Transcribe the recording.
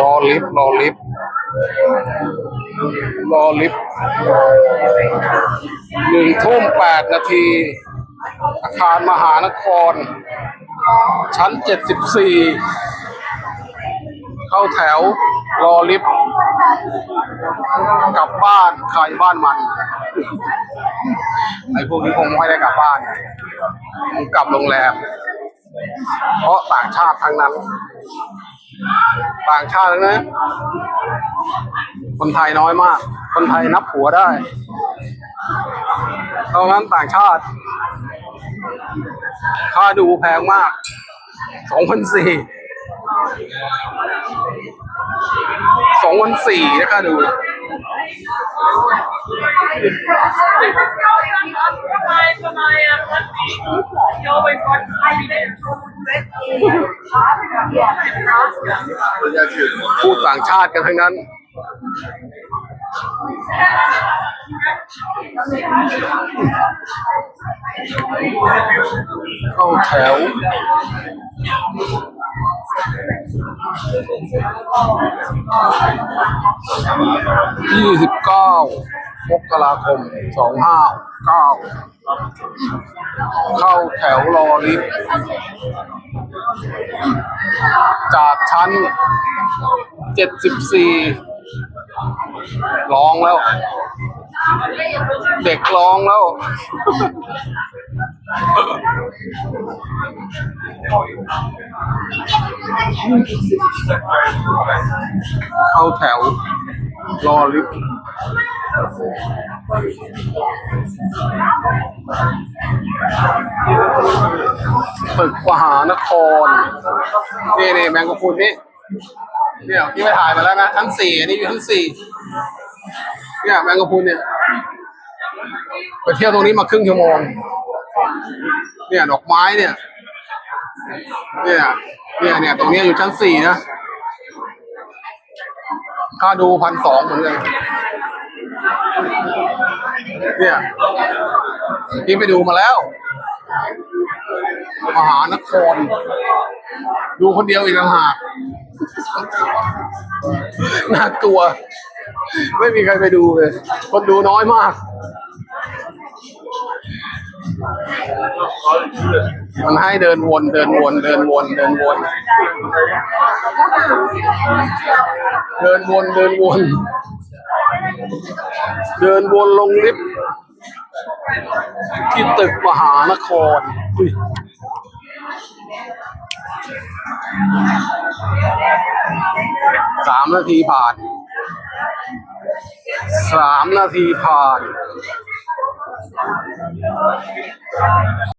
รอลิฟต์รอลิฟต์รอลิฟต์หนึ่งทุ่มแปดนาที อาคารมหานคร ชั้นเจ็ดสิบสี่เข้าแถวรอลิฟต์กลับบ้านใครบ้านมันไอ้พวกนี้คงไม่ได้กลับบ้าน กลับโรงแรม เพราะต่างชาติทั้งนั้น ต่างชาติทั้งนั้นคนไทยน้อยมาก คนไทยนับหัวได้เพราะงั้นต่างชาติ ค่าดูแพงมากสองพันสี่สองพันสี่นะค่าดูพู พูดต่างชาติกันทั้งนั้น เข้าแถวยี่สิบเก้า มกราคมสองห้าเก้าเข้าแถวรอลิฟต์จากชั้นเจ็ดสิบสี่ร้องแล้ว เด็กร้องแล้วเข้าแถวรอลิฟต์ ตึกมหานคร นี่นี่แมงกะพรุนนี่เนี่ยที่ไปถ่ายมาแล้วนะชั้นสี่อันนี้อยู่ชั้นสี่เนี่ยแมงกะพรุนเนี่ยไปเที่ยวตรงนี้มาครึ่งชั่วโมงเนี่ยดอกไม้เนี่ย เนี่ยเนี่ยเนี่ยตรงนี้อยู่ชั้นสี่นะ ค่าดูพันสองเหมือนกัน เนี่ยที่ไปดูมาแล้ว มหานคร ดูคนเดียวอีกต่างหากน่ากลัว ไม่มีใครไปดูเลย คนดูน้อยมาก มันให้เดินวน เดินวน เดินวน เดินวน เดินวน เดินวน เดินวนลงลิฟต์ที่ตึกมหานครอุ๊ยสามนาทีผ่าน สามนาทีผ่าน